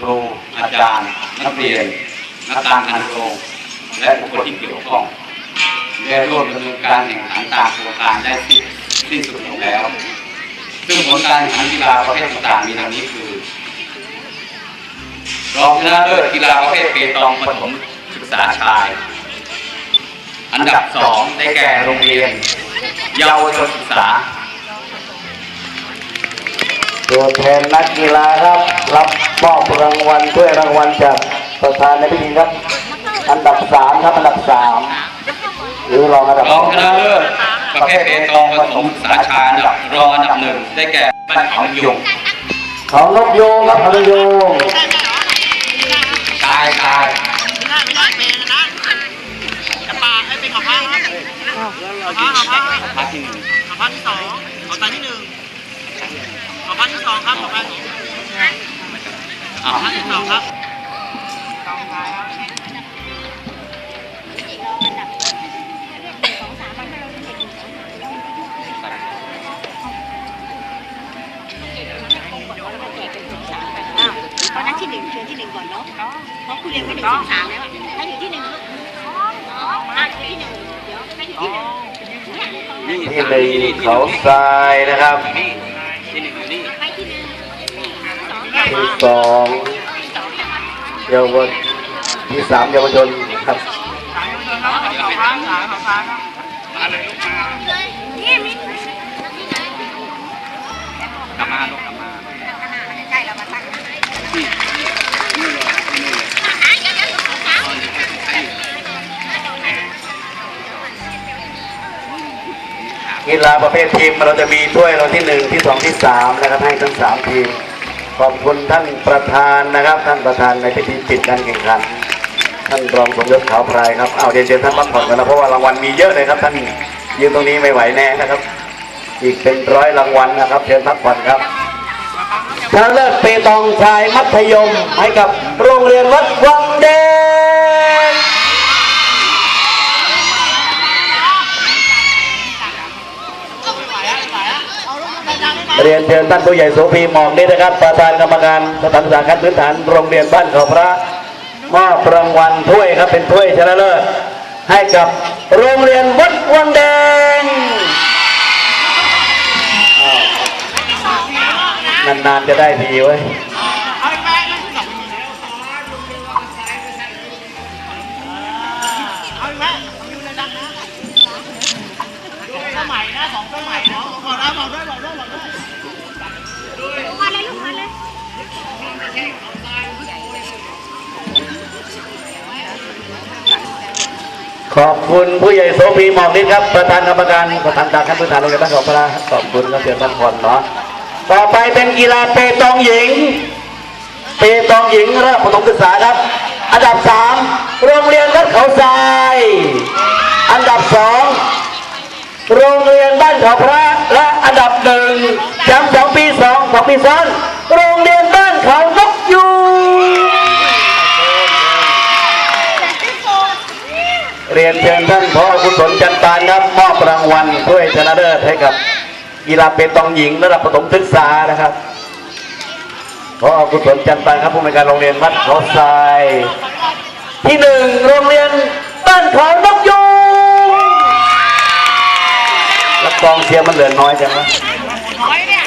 ครูอาจารย์ นักเรียน นักการพันโรงและบุคคลที่เกี่ยวข้องได้ร่วมดำเนินการแข่งขันตามโครงการได้สิ้นสิ้นสุดลงแล้ว ซึ่งผลการแข่งขันกีฬาประเภทต่างๆมีดังนี้คือ รองชนะเลิศกีฬาประเภทเปตองปฐมศึกษาชาย อันดับสองได้แก่โรงเรียน เยาวชนศึกษา ตัวแทนนักกีฬาครับ รับมอบรางวัลถ้วยรางวัลจากประธานในพิธีครับ อันดับสามครับอันดับสามหรือรองอันดับรองชนะเลิศประเภทเปตองปฐมศึกษาชายอันดับรองอันดับหนึ่งได้แก่บ้านเขายงเขานกโยงครับเขานกโยงตายตายไม่ได้ไม่ได้เป็นนะจะปาไอ้เป็นของพระนะของพระของพระพักที่หนึ่งของพระที่สองของตาที่หนึ่งของ พระที่สองครับของพระอ้าวพระที่สองครับตอนนั้นที่หนึ่งเชิญที่หนึ่งก่อนเนาะเพราะคุณเรียนไม่ถึงสิบสามแล้วอะถ้าอยู่ที่หนึ่งลูกอะอยู่ที่หนึ่งเดี๋ยวถ้าอยู่ที่หนึ่งนี่ยที่หนึ่งเขาทรายนะครับ นี่ที่หนึ่งอยู่นี่ ไปที่หนึ่งสอง ที่สองเยาวชนที่สามเยาวชนครับของพระสายของพระครับเนี่ยมิกลับมาลูกลับมาใช่เรามาตั้งนี่นี่เลยนี่เลยอะเดี๋ยวเดี๋ยวสองสามกีฬาประเภททีมเราจะมีถ้วยเราที่หนึ่งที่สองที่สามนะครับให้ทั้งสามทีม ขอบคุณท่านประธานนะครับ ท่านประธานในพิธีปิดการแข่งขัน ท่านรองสมยศขาวพรายครับเอาเดี๋ยวเชิญท่านพักผ่อนกันนะเพราะว่ารางวัลมีเยอะเลยครับท่านยืนตรงนี้ไม่ไหวแน่นะครับ อีกเป็นร้อยรางวัลนะครับ เชิญพักผ่อนครับชนะเลิศเปตองชายมัธยมให้กับโรงเรียนวัดวังเด เรียนเชิญท่านผู้ใหญ่โสภีหมอกนี้นะครับ ประธานกรรมการสถานศึกษาขั้นพื้นฐานโรงเรียนบ้านเขาพระมอบรางวัลถ้วยครับเป็นถ้วยชนะเลิศให้กับโรงเรียนวัดวังแดงนานๆจะได้ทีเว้ย ขอบคุณผู้ใหญ่โสภีหมอกนี่ครับ ประธานกรรมการสถานศึกษาขั้นพื้นฐานโรงเรียนบ้านเขาพระขอบคุณครับเชิญท่านผ่อนเนาะต่อไปเป็นกีฬาเปตองหญิง เปตองหญิงระดับประถมศึกษาครับ อันดับสามโรงเรียนวัดเขาทราย อันดับสองโรงเรียนบ้านเขาพระและอันดับหนึ่งแชมป์สองปีสองสองปีซ้อนโรงเรียนบ้าน เรียนเชิญท่านพ่อกุศลจันตานครับมอบรางวัลถ้วยชนะเลิศให้กับกีฬาเปตองหญิงระดับประถมศึกษานะครับขอกุศลจันตาครับผู้ในวยการโรงเรียนวัดเขาทราย ที่หนึ่งโรงเรียนบ้านเขานกยูงแล้วกองเชียร์มันเหลือน้อยจังวะน้อยเนี่ย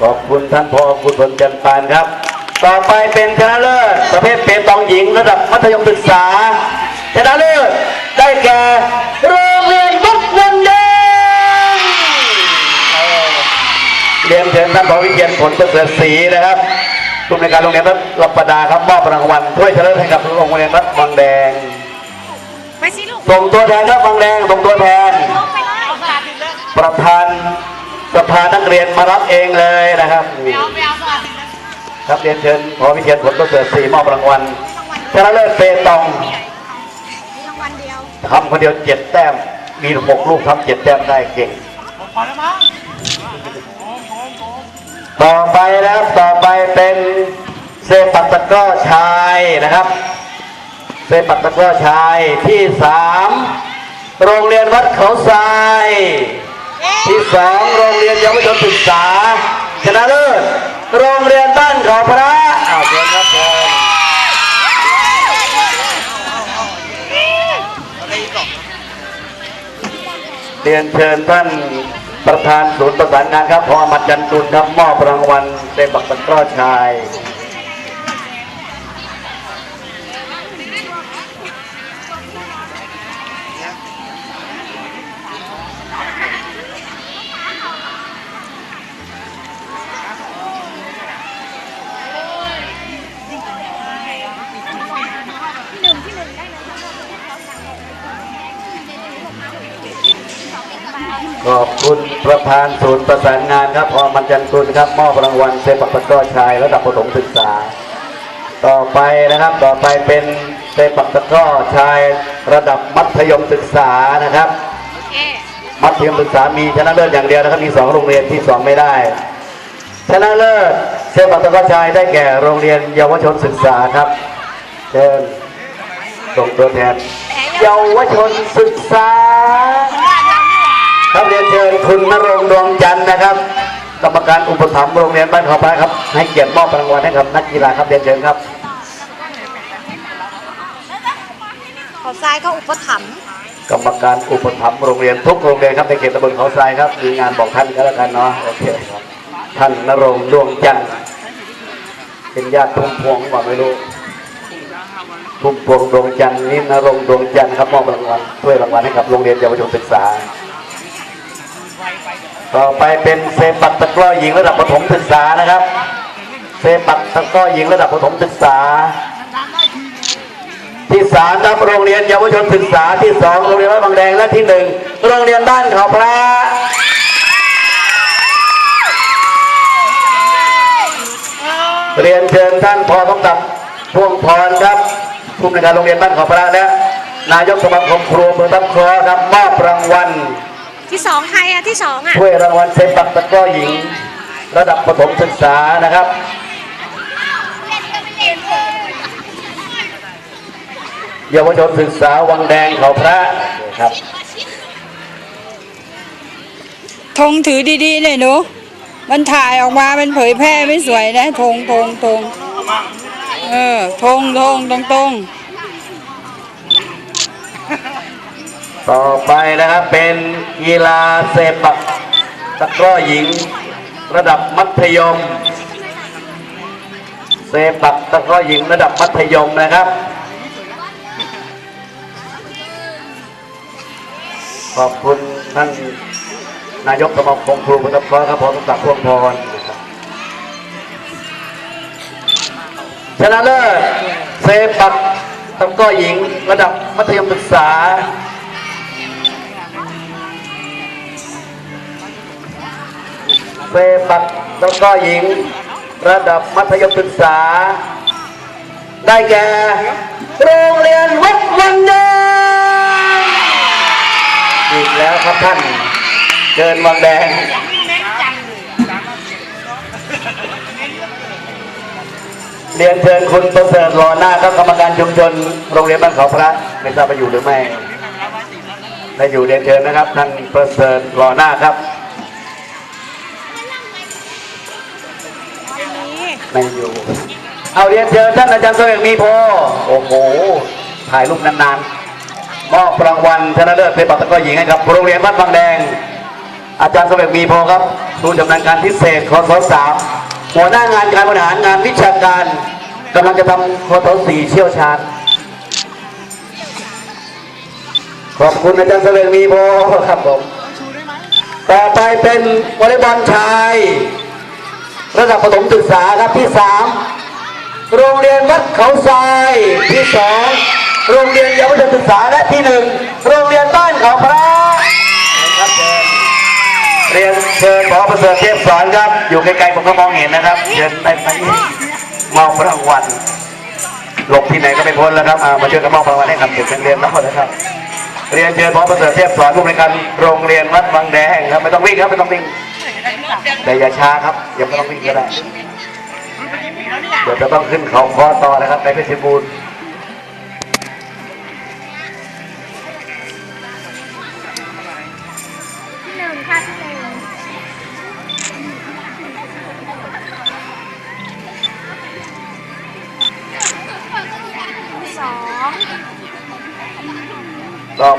ขอบคุณท่านพ่อกุศลจันตานครับ ต่อไปเป็นชนะเลิศประเภทเปตองหญิงระดับมัธยมศึกษาชนะเลิศได้แก่โรงเรียนวัดวันแดงเออเรียนเชิญท่านผอวิเชียนผลประเสริฐศรีนะครับผู้ในวยการโรงเรียนวัดรับประดาครับมอบรางวัลถ้วยชนะเลิศให้กับโรงเรียนวัดวังแดงไปสิลูกส่งตัวแทนครับวังแดงส่งตัวแทนลงไปเลยประธาน สภานักเรียนมารับเองเลยนะครับนี่เอาไปเอาสวัสดีนะครับเรียนเชิญพอวิเชียนผลประเสริฐศรีมอบรางวัลชนะเลิศเปตองมีรางวัลเดียวทำคนเดียวเจ็ดแต้ม มีหกลูกทำเจ็ดแต้มได้เก่งพอแล้วมั้งต่อไปนะครับ ต่อไปเป็นเซปักตะกร้อชายนะครับเซปักตะกร้อชายที่สามโรงเรียนวัดเขาทราย ที่สองโรงเรียนเยาวชนศึกษา ชนะเลิศโรงเรียนบ้านเขาพระอ้าวเชิญครับเชิญเรียนเชิญท่านประธานศูนย์ประสานงานครับพอมัดจันทุนครับมอบรางวัลเซปักตะกร้อชาย ขอบคุณประธานศูนย์ประสานงานครับพอมันจันทุนครับมอบรางวัลเซปักตะกร้อชายระดับประถมศึกษา ต่อไปนะครับต่อไปเป็นเซปักตะกร้อชายระดับมัธยมศึกษานะครับมัธยมศึกษามีชนะเลิศอย่างเดียวนะครับมีสองโรงเรียนที่สองไม่ได้ ชนะเลิศเซปักตะกร้อชายได้แก่โรงเรียนเยาวชนศึกษาครับเชิญส่งตัวแทนเยาวชนศึกษา เรียนเชิญคุณนรงค์ดวงจันทร์นะครับ กรรมการอุปถัมภ์โรงเรียนบ้านเขาพระครับ ให้เกียรติมอบรางวัลให้กับนักกีฬาครับเรียนเชิญครับเขาทรายเขาอุปถัมภ์กรรมการอุปถัมภ์โรงเรียนทุกโรงเรียนครับในเขตตำบลเขาทรายครับมีงานบอกท่านก็แล้วกันเนาะโอเคครับท่านนรงค์ดวงจันทร์เป็นญาติพุ่มพวงว่าไม่รู้พุ่มพวงดวงจันทร์นี่นรงค์ดวงจันทร์ครับมอบรางวัลช่วยรางวัลให้กับโรงเรียนเยาวชนศึกษา ต่อไปเป็นเซปักตะกร้อหญิงระดับประถมศึกษานะครับ เซปักตะกร้อหญิงระดับประถมศึกษา ที่สามครับโรงเรียนเยาวชนศึกษาที่สองโรงเรียนวัดบางแดงและที่หนึ่งโรงเรียนบ้านเขาพระเรียนเชิญท่านพอต้องกับพวงพรครับผู้อำนวยการโรงเรียนบ้านเขาพระและนายกสมาคมครูเมืองทับคอครับมอบรางวัล ที่สองใครอะที่สองอะถ้วยรางวัลเซปักตะกร้อหญิง ระดับประถมศึกษานะครับ เยาวชนศึกษาวังแดงเขาพระครับ ธงถือดีๆหน่อยหนู มันถ่ายออกมามันเผยแพร่ไม่สวยนะธงธงธงเออธงธงตรงตรง ต่อไปนะครับเป็นกีฬาเซปักตะกร้อหญิง ระดับมัธยม เซปักตะกร้อหญิงระดับมัธยมนะครับขอบคุณท่านนายกสมาคมครูพุทธพรครับผมสมศักดิ์พวงพรนะครับชนะเลิศเซปักตะกร้อหญิงระดับมัธยมศึกษา เซปักตะกร้อหญิง ระดับมัธยมศึกษา ได้แก่ โรงเรียนวัดวังแดงอีกแล้วครับท่านเกินวังแดงเรียนเชิญคุณประเสริฐรอหน้าครับกรรมการชุมชนโรงเรียนบ้านเขาพระไม่ทราบไปอยู่หรือไม่ได้อยู่เรียนเชิญนะครับท่านประเสริฐรอหน้าครับ ไม่อยู่ เอาเรียนเชิญท่านอาจารย์เสวกมีโพโอ้โห ถ่ายรูปนานๆ มอบรางวัลชนะเลิศเป็นปัตตะกร้อหญิงให้กับโรงเรียนบ้านบางแดง อาจารย์เสวกมีโพครับผู้ชำนาญการพิเศษคอสสามหัวหน้างานการบริหารงานวิชาการกำลังจะทำคอสสี่เชี่ยวชาญขอบคุณอาจารย์เสวกมีโพครับผมต่อไปเป็นวอลเลย์บอลชาย ระดับประถมศึกษาครับที่สามโรงเรียนวัดเขาทรายที่สองโรงเรียนเยาวชนศึกษาและที่หนึ่งโรงเรียนบ้านเขาพระครับเชิญเรียนเชิญหมอประเสริฐเทพสอนครับ อยู่ไกลๆผมก็มองเห็นนะครับเชิญได้ไหมมอบรางวัลหลบที่ไหนก็ไม่พ้นแล้วครับอ่ามาช่วยกันมอบรางวัลให้กับเด็กนักเรียนทั้งหมดนะครับเรียนเชิญพอประเสริฐเทพสอนผู้บริการโรงเรียนวัดวังแดงครับไม่ต้องวิ่งครับไม่ต้องวิ่ง แต่อย่าช้าครับอย่าไม่ต้องวิ่งก็ได้เดี๋ยวจะต้องขึ้นเขาคอต่อนะครับในเพชรบูรณ์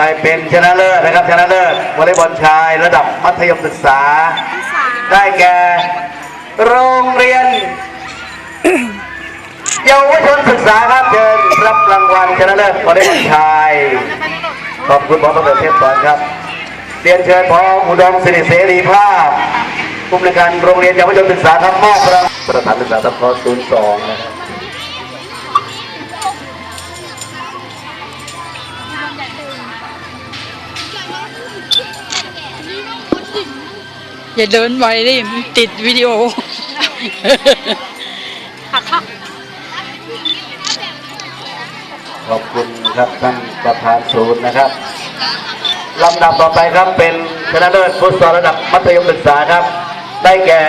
ไปเป็นชนะเลิศนะครับชนะเลิศวอลเลย์บอลชายระดับมัธยมศึกษาที่สามได้แก่ โรงเรียน เยาวชนศึกษาครับเชิญรับรางวัลชนะเลิศวอลเลย์บอลชายขอบคุณพอประเสริฐเทพสอนครับเรียนเชิญพออุดมสิริเสรีภาพผู้บริการโรงเรียนเยาวชนศึกษาครับมอบรางประธานศึกษาทัพคอ02นะครับ อย่าเดินไวดิมันติดวิดีโอหักเข้าขอบคุณครับท่านประธานศูนย์นะครับลำดับต่อไปครับเป็นชนะเลิศฟุตซอลระดับมัธยมศึกษาครับ ได้แก่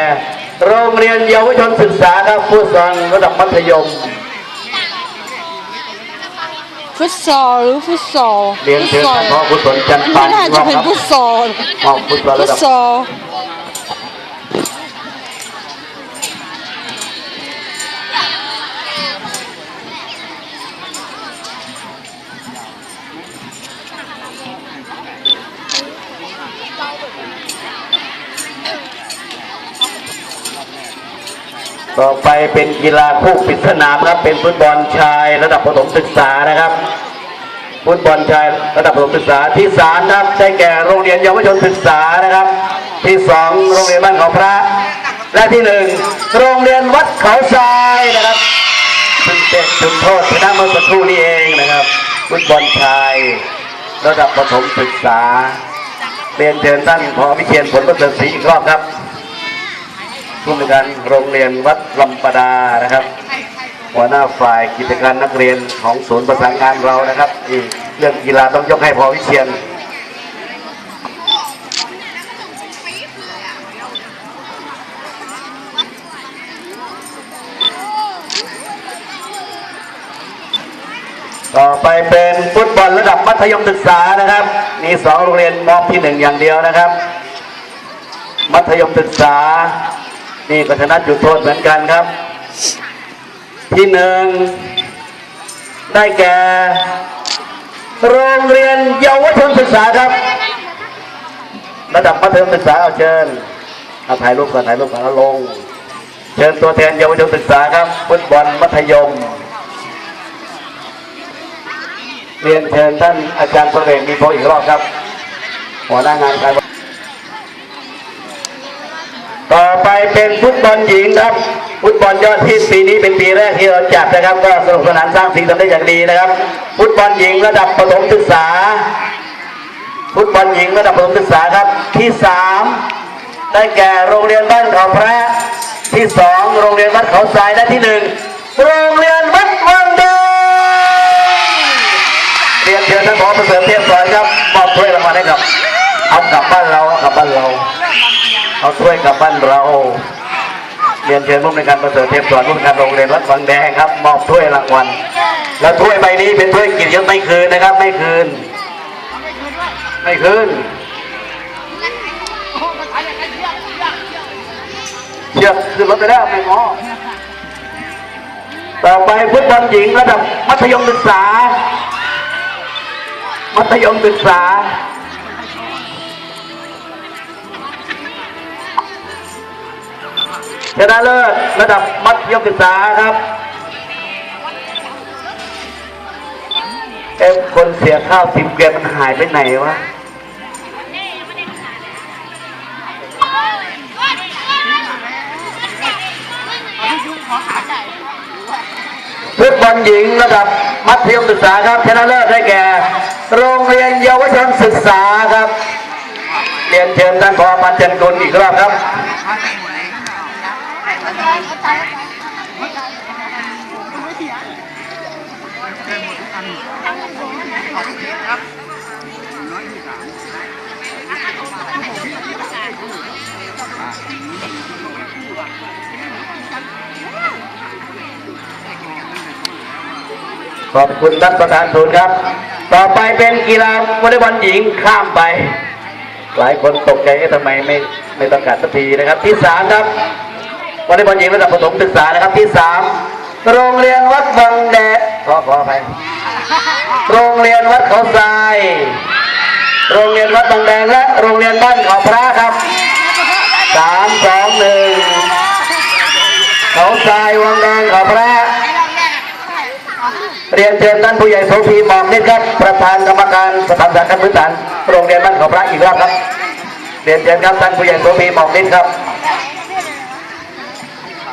โรงเรียนเยาวชนศึกษาครับฟุตซอลระดับมัธยม ฟุตซอลหรือฟุตซอลเรียนเชิญท่านพ่อกุศลจันทร์มันปัไม่นน่าจะเป็นครับฟุตซอลมอบฟุตซอลฟุระตดับซอล ต่อไปเป็นกีฬาคู่ปิดสนามครับเป็นฟุตบอลชายระดับประถมศึกษานะครับ ฟุตบอลชายระดับประถมศึกษาที่สามครับได้แก่โรงเรียนเยาวชนศึกษานะครับ ที่สองโรงเรียนบ้านเขาพระ และที่หนึ่งโรงเรียนวัดเขาทรายนะครับซึ่งเจ็ดจุดโทษชนะเมื่อสักครู่นี้เองนะครับ ฟุตบอลชายระดับประถมศึกษาเรียนเชิญท่านพอวิเชียนผลประเสริฐศรีอีกรอบครับ ผู้ในการโรงเรียนวัดลำปดานะครับหัวหน้าฝ่ายกิจการนักเรียนของศูนย์ประสานงานเรานะครับอีกเรื่องกีฬาต้องยกให้พอวิเชียนต่อไปเป็นฟุตบอลระดับมัธยมศึกษานะครับ มีสองโรงเรียนมอบที่หนึ่งอย่างเดียวนะครับ มัธยมศึกษา นี่ก็ชนะจุดโทษเหมือนกันครับ ที่หนึ่งได้แก่ โรงเรียนเยาวชนศึกษาครับ ระดับมัธยมศึกษาเอาเชิญเอาถ่ายรูปก่อนถ่ายรูปก่อนแล้วลง เชิญตัวแทนเยาวชนศึกษาครับฟุตบอลมัธยม เรียนเชิญท่านอาจารย์ประเวงมีโพอีกรอบครับหัวหน้างานการ ต่อไป เป็นฟุตบอลหญิงครับ ฟุตบอลยอดฮิตปีนี้เป็นปีแรกที่เราจัดนะครับ ก็สนุกสนานสร้างสีสันได้อย่างดีนะครับ ฟุตบอลหญิงระดับประถมศึกษา ฟุตบอลหญิงระดับประถมศึกษาครับที่สามได้แก่โรงเรียนบ้านเขาพระที่สองโรงเรียนวัดเขาทรายและที่หนึ่งโรงเรียนวัดวังแดงเรียนเชิญท่านผอประเสริฐเทพสอนครับมอบถ้วยรางวัลให้กับเอากลับบ้านเราเอากลับบ้านเรา เอาถ้วยกับบ้านเราเรียนเชิญผู้ในการประเสริฐเทพสอนผู้ในวยการโรงเรียนวัดวังแดงครับมอบถ้วยรางวัลแล้วถ้วยใบนี้เป็นถ้วยเกียรติยศไม่คืนนะครับ ไม่คืน ไม่คืนเชือกขึ้นรถไปแล้วไม่งอต่อไปฟุตบอลหญิงระดับมัธยมศึกษา มัธยมศึกษา ชนะเลิศระดับมัธยมศึกษาครับเอ็มคนเสียข้าวสิบเกวียนมันหายไปไหนวะฟุตบอลหญิงระดับมัธยมศึกษาครับชนะเลิศได้แก่ โรงเรียนเยาวชนศึกษาครับ เรียนเชิญท่านพอปันจันกุลอีกรอบครับ ขอบคุณท่านประธานทูนครับ ต่อไปเป็นกีฬาวอลเลย์บอลหญิงข้ามไป หลายคนตกใจทำไมไม่ไม่ต้องการสักทีนะครับ ที่สามครับ วอลเลย์บอลหญิงระดับประถมศึกษานะครับที่สามโรงเรียนวัดบางแดดขอขออภัยโรงเรียนวัดเขาทราย โรงเรียนวัดบางแดงและโรงเรียนบ้านเขาพระครับสามสองหนึ่งเขาทรายวังแดงเขาพระ เรียนเชิญท่านผู้ใหญ่โสภีหมอกนิดครับ ประธานกรรมการสถาบันการพื้นฐานโรงเรียนบ้านเขาพระอีกรอบครับ เรียนเชิญครับท่านผู้ใหญ่โสภีหมอกนิดครับ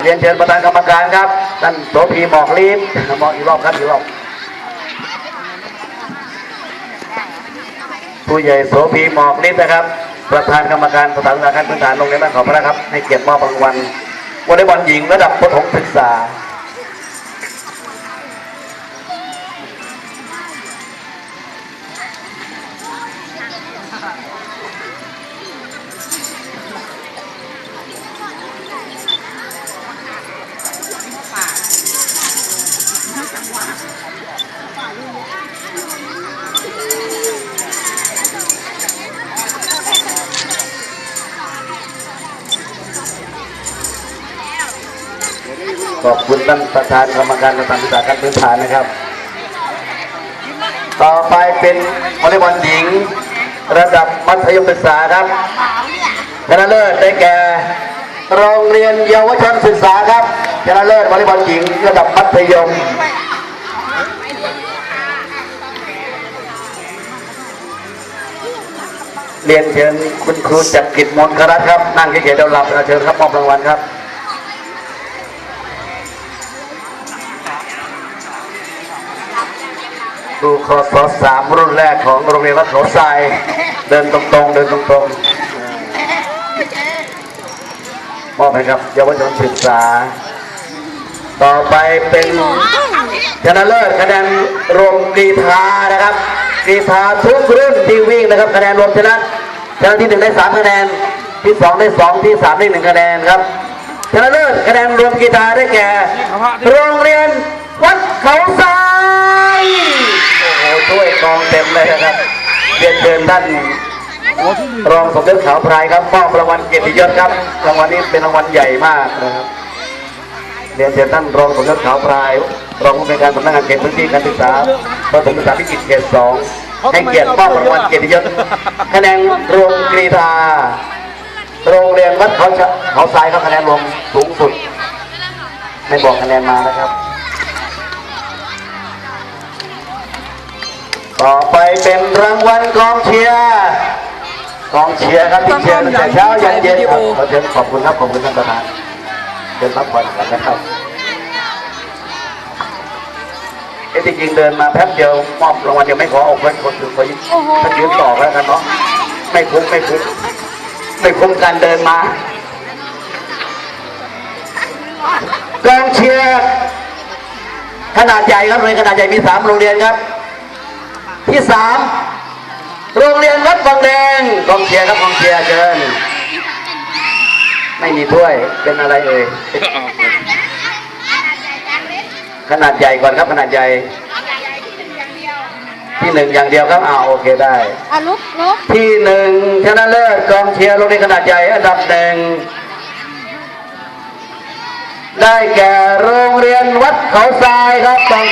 เรียนเชิญประธานกรรมการครับท่านโสภีหมอกลีบหมอกอีกรอบครับอีกรอบผู้ใหญ่โสภีหมอกนิดนะครับ ประธานกรรมการสถานการพื้นฐานโรงเรียนบ้านเขาพระครับ ให้เกียรติมอบรางวัลวอลเลย์บอลหญิงระดับประถมศึกษา ขอบคุณท่านประธานกรรมการประธานศึกษาขั้นพื้นฐานนะครับ ต่อไปเป็นวอลเลย์บอลหญิง ระดับมัธยมศึกษาครับชนะเลิศได้แก่ โรงเรียนเยาวชนศึกษาครับชนะเลิศวอลเลย์บอลหญิง ระดับมัธยมเรียนเชิญคุณครูจักริดมนต์ครัตครับ นั่งเฉยๆเดี๋ยวหลับเชิญครับมอบรางวัลครับ รูคอสสามรุ่นแรกของโรงเรียนวัดเขาทรายเดินตรงๆ เดินตรงๆมอบให้ครับเยาวชนศึกษา ต่อไปเป็นชนะเลิศคะแนนรวมกีธานะครับกีธาทุกรุ่นที่วิ่งนะครับคะแนนรวมชนะชนะที่หนึ่งได้สามคะแนนที่สองได้สองที่สามได้หนึ่งคะแนนครับชนะเลิศคะแนนรวมกีฬาได้แก่ โรงเรียนวัดเขาทราย โอ้โหช่วยกองเต็มเลยนะครับเรียนเชิญท่านรองสมเด็จขาวพรายครับมอบรางวัลเกียรติยศครับรางวัลนี้เป็นรางวัลใหญ่มากนะครับเรียนเชิญท่านรองสมเด็จขาวพรายรองผู้ในการสำนักงานเขตพื้นที่การศึกษาประถมศึกษาพิจิตรเขตสองให้เกียรติมอบรางวัลเกียรติยศคะแนนรวมกรีธาโรงเรียนวัดเขาชเขาทรายครับคะแนนรวมสูงสุด ไม่บอกคะแนนมานะครับ ต่อไปเป็นรางวัลกองเชียร์กองเชียร์ครับที่เชียร์ตั้งแต่เช้ายันเย็นครับขอเชิญขอบคุณครับขอบคุณท่านประธานเชิญพักผ่อนกันนะครับเอ้จริงเดินมาแป๊บเดียวมอบรางวัลยังไม่ขอออกคนคนอื่นขอยืนถ้ายืนต่อแล้วกันเนาะไม่คุ้มไม่คุ้มไม่คุ้มการเดินมากองเชียร์ขนาดใหญ่ครับเรียขนาดใหญ่มีสามโรงเรียนครับ ที่สามโรงเรียนวัดบางแดงกองเชียร์ครับกองเชียร์เชิญไม่มีถ้วยเป็นอะไรเอ่ยขนาดใหญ่ก่อนครับขนาดใหญ่ที่หนึ่งอย่างเดียวครับอ้าวโอเคได้อะลุกลุกที่หนึ่งชนะเลิศกองเชียร์โรงเรียนขนาดใหญ่อันดับหนึ่งได้แก่โรงเรียนวัดเขาทรายครับกอง